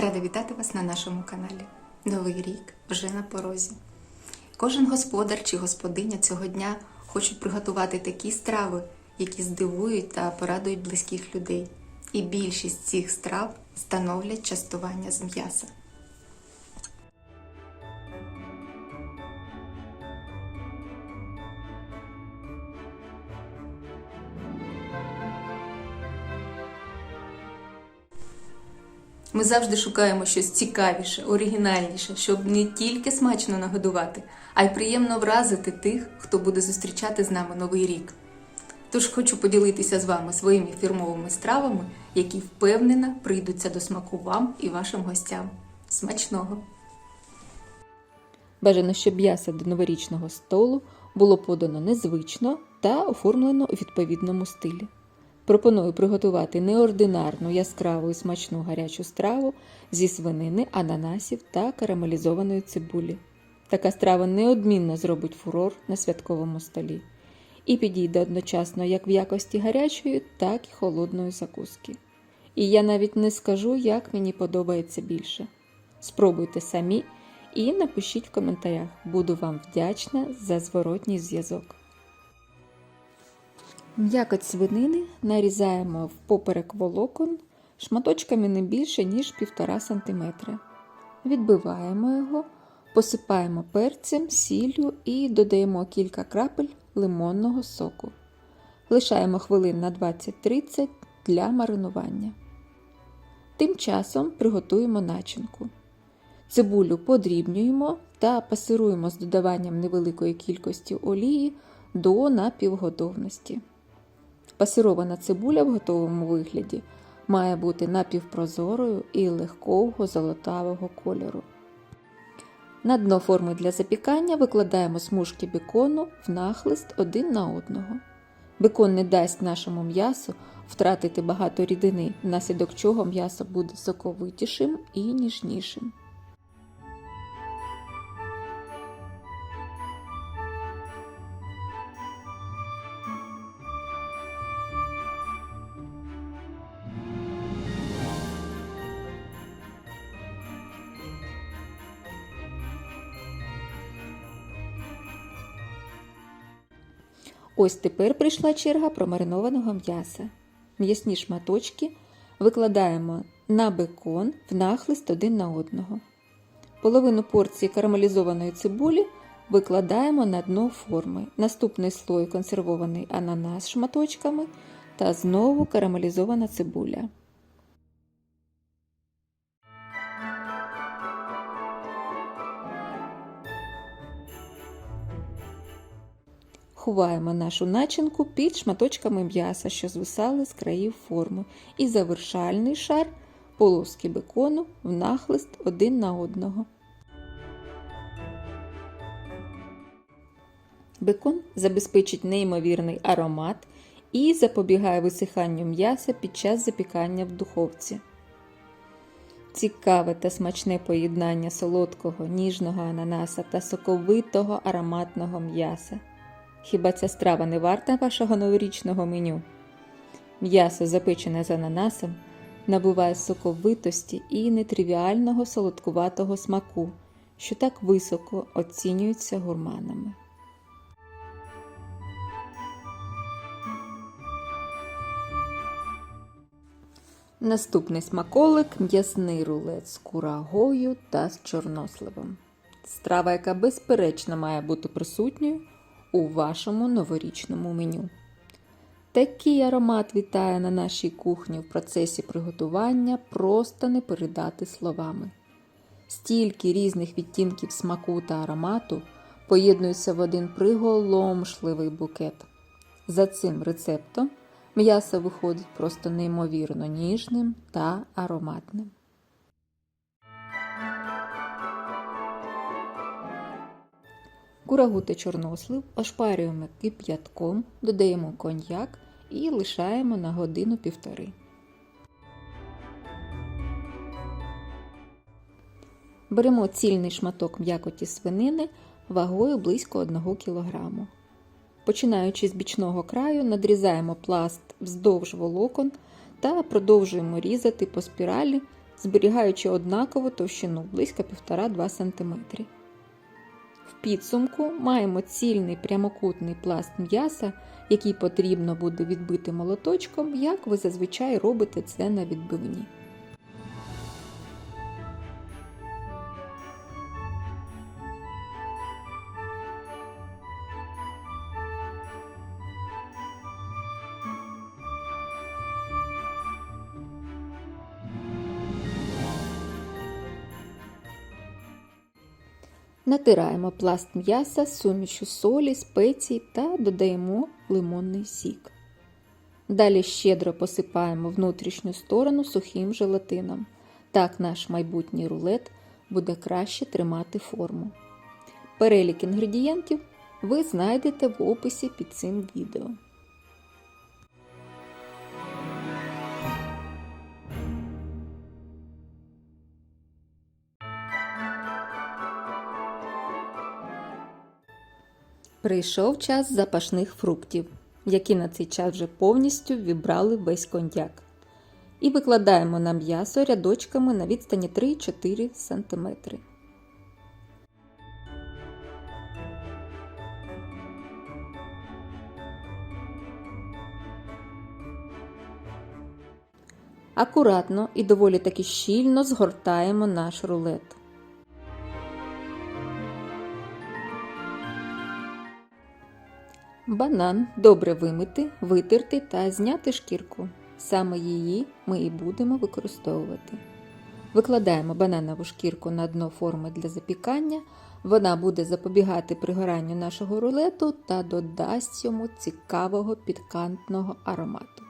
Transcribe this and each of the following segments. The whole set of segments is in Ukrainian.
Рада вітати вас на нашому каналі. Новий рік вже на порозі. Кожен господар чи господиня цього дня хочуть приготувати такі страви, які здивують та порадують близьких людей. І більшість цих страв становлять частування з м'яса. Ми завжди шукаємо щось цікавіше, оригінальніше, щоб не тільки смачно нагодувати, а й приємно вразити тих, хто буде зустрічати з нами новий рік. Тож хочу поділитися з вами своїми фірмовими стравами, які впевнена прийдуться до смаку вам і вашим гостям. Смачного! Бажано, щоб м'ясо до новорічного столу було подано незвично та оформлено у відповідному стилі. Пропоную приготувати неординарну яскраву і смачну гарячу страву зі свинини, ананасів та карамелізованої цибулі. Така страва неодмінно зробить фурор на святковому столі і підійде одночасно як в якості гарячої, так і холодної закуски. І я навіть не скажу, як мені подобається більше. Спробуйте самі і напишіть в коментарях. Буду вам вдячна за зворотній зв'язок. М'якоть свинини нарізаємо в поперек волокон шматочками не більше, ніж 1,5 см. Відбиваємо його, посипаємо перцем, сіллю і додаємо кілька крапель лимонного соку. Лишаємо хвилин на 20-30 для маринування. Тим часом приготуємо начинку. Цибулю подрібнюємо та пасируємо з додаванням невеликої кількості олії до напівготовності. Пасирована цибуля в готовому вигляді має бути напівпрозорою і легкого золотавого кольору. На дно форми для запікання викладаємо смужки бекону в нахлист один на одного. Бекон не дасть нашому м'ясу втратити багато рідини, внаслідок чого м'ясо буде соковитішим і ніжнішим. Ось тепер прийшла черга промаринованого м'яса. М'ясні шматочки викладаємо на бекон в нахлист один на одного. Половину порції карамелізованої цибулі викладаємо на дно форми. Наступний слой консервований ананас шматочками та знову карамелізована цибуля. Ховаємо нашу начинку під шматочками м'яса, що звисали з країв форми, і завершальний шар полоски бекону в нахлист один на одного. Бекон забезпечить неймовірний аромат і запобігає висиханню м'яса під час запікання в духовці. Цікаве та смачне поєднання солодкого ніжного ананаса та соковитого ароматного м'яса. Хіба ця страва не варта вашого новорічного меню? М'ясо, запечене з ананасом, набуває соковитості і нетривіального солодкуватого смаку, що так високо оцінюється гурманами. Наступний смаколик м'ясний рулет з курагою та з чорносливом. Страва, яка безперечно має бути присутньою у вашому новорічному меню. Такий аромат вітає на нашій кухні в процесі приготування просто не передати словами. Стільки різних відтінків смаку та аромату поєднуються в один приголомшливий букет. За цим рецептом м'ясо виходить просто неймовірно ніжним та ароматним. Курагу та чорнослив ошпарюємо кип'ятком, додаємо коньяк і лишаємо на годину-півтори. Беремо цільний шматок м'якоті свинини вагою близько 1 кг. Починаючи з бічного краю, надрізаємо пласт вздовж волокон та продовжуємо різати по спіралі зберігаючи однакову товщину близько 1,5-2 см. Підсумку маємо цільний прямокутний пласт м'яса, який потрібно буде відбити молоточком, як ви зазвичай робите це на відбивні. Натираємо пласт м'яса з сумішю солі, спецій та додаємо лимонний сік. Далі щедро посипаємо внутрішню сторону сухим желатином. Так наш майбутній рулет буде краще тримати форму. Перелік інгредієнтів ви знайдете в описі під цим відео. Прийшов час запашних фруктів, які на цей час вже повністю вібрали весь коньяк. І викладаємо на м'ясо рядочками на відстані 3-4 см. Акуратно і доволі таки щільно згортаємо наш рулет. Банан добре вимити, витерти та зняти шкірку. Саме її ми і будемо використовувати. Викладаємо бананову шкірку на дно форми для запікання. Вона буде запобігати пригоранню нашого рулету та додасть йому цікавого підкантного аромату.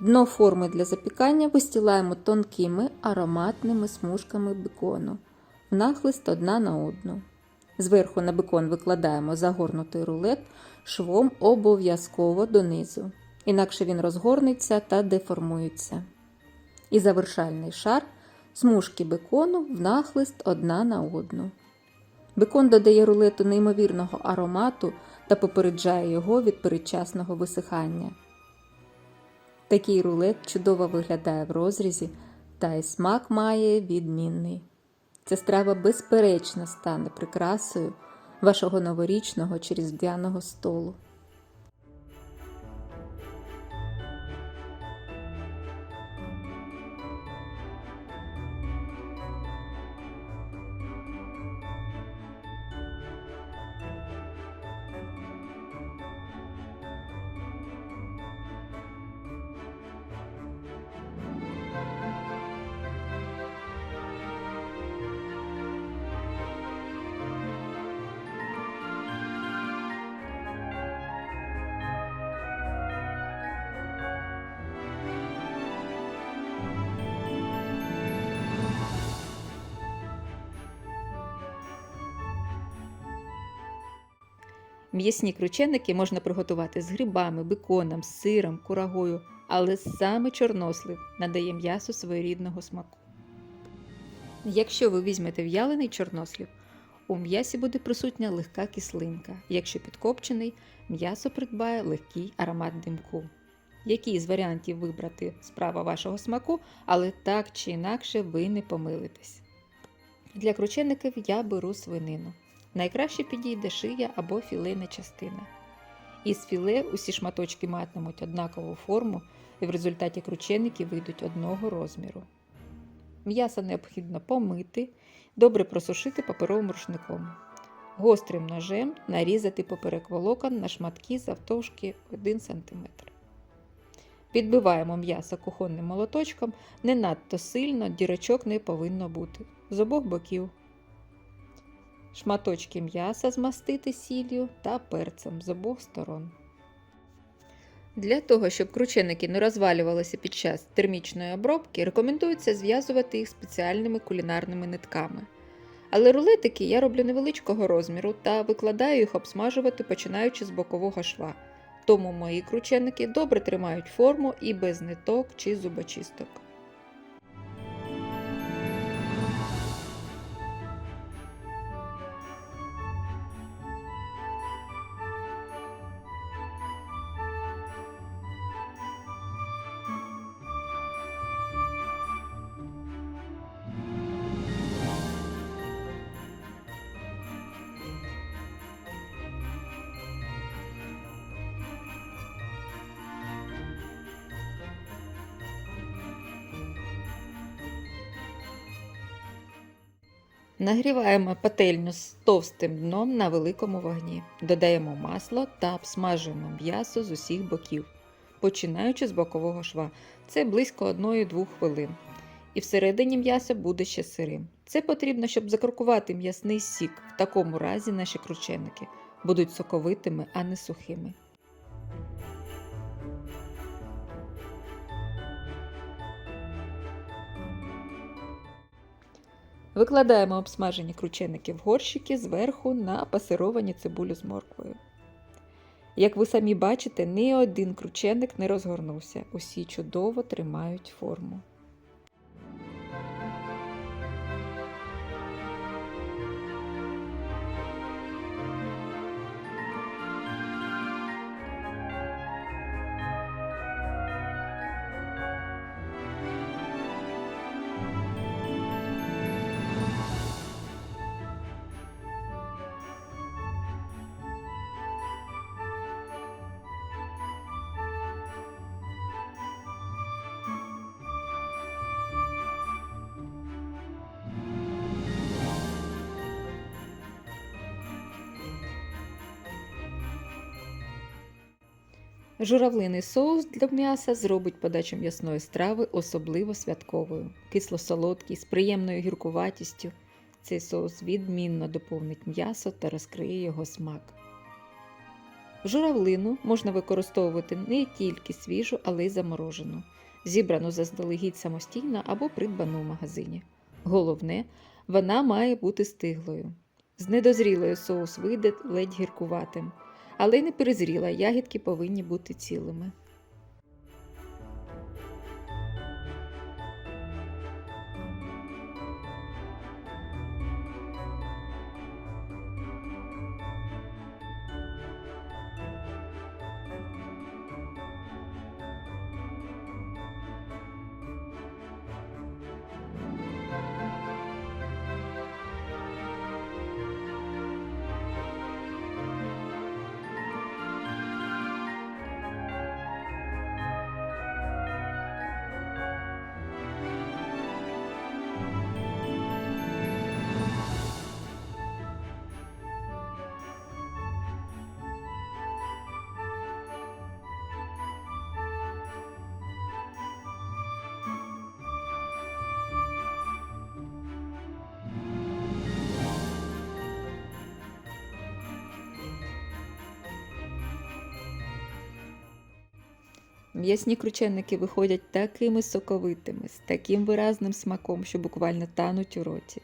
Дно форми для запікання вистілаємо тонкими ароматними смужками бекону, нахлист одна на одну. Зверху на бекон викладаємо загорнутий рулет швом обов'язково донизу, інакше він розгорнеться та деформується. І завершальний шар смужки бекону в нахлист одна на одну. Бекон додає рулету неймовірного аромату та попереджає його від передчасного висихання. Такий рулет чудово виглядає в розрізі, та й смак має відмінний. Ця страва безперечно стане прикрасою вашого новорічного чи різдвяного столу. М'ясні крученики можна приготувати з грибами, беконом, сиром, курагою, але саме чорнослив надає м'ясу своєрідного смаку. Якщо ви візьмете в'ялений чорнослів, у м'ясі буде присутня легка кислинка. Якщо підкопчений, м'ясо придбає легкий аромат димку. Який з варіантів вибрати справа вашого смаку, але так чи інакше ви не помилитесь. Для кручеників я беру свинину. Найкраще підійде шия або філейна частина. Із філе усі шматочки матимуть однакову форму і в результаті крученики вийдуть одного розміру. М'ясо необхідно помити, добре просушити паперовим рушником. Гострим ножем нарізати поперек волокон на шматки завтовшки 1 см. Підбиваємо м'ясо кухонним молоточком не надто сильно, дірочок не повинно бути з обох боків. Шматочки м'яса змастити сіллю та перцем з обох сторон. Для того, щоб крученики не розвалювалися під час термічної обробки, рекомендується зв'язувати їх спеціальними кулінарними нитками. Але рулетики я роблю невеличкого розміру та викладаю їх обсмажувати починаючи з бокового шва. Тому мої крученики добре тримають форму і без ниток чи зубочисток. Нагріваємо пательню з товстим дном на великому вогні. Додаємо масло та обсмажуємо м'ясо з усіх боків, починаючи з бокового шва. Це близько 1-2 хвилин. І всередині м'ясо буде ще сирим. Це потрібно, щоб закрокувати м'ясний сік. В такому разі наші крученики будуть соковитими, а не сухими. Викладаємо обсмажені крученики в горщики зверху на пасировані цибулю з морквою. Як ви самі бачите, ні один крученик не розгорнувся, усі чудово тримають форму. Журавлиний соус для м'яса зробить подачу м'ясної страви особливо святковою, кисло-солодкий, з приємною гіркуватістю. Цей соус відмінно доповнить м'ясо та розкриє його смак. Журавлину можна використовувати не тільки свіжу, але й заморожену, зібрану заздалегідь самостійно або придбану в магазині. Головне, вона має бути стиглою. З недозрілою соус вийде ледь гіркуватим, але й не перезріла, ягідки повинні бути цілими. М'ясні крученники виходять такими соковитими, з таким виразним смаком, що буквально тануть у роті.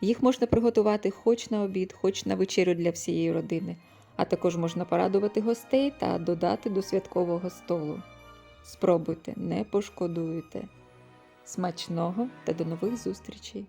Їх можна приготувати хоч на обід, хоч на вечерю для всієї родини, а також можна порадувати гостей та додати до святкового столу. Спробуйте, не пошкодуєте. Смачного та до нових зустрічей!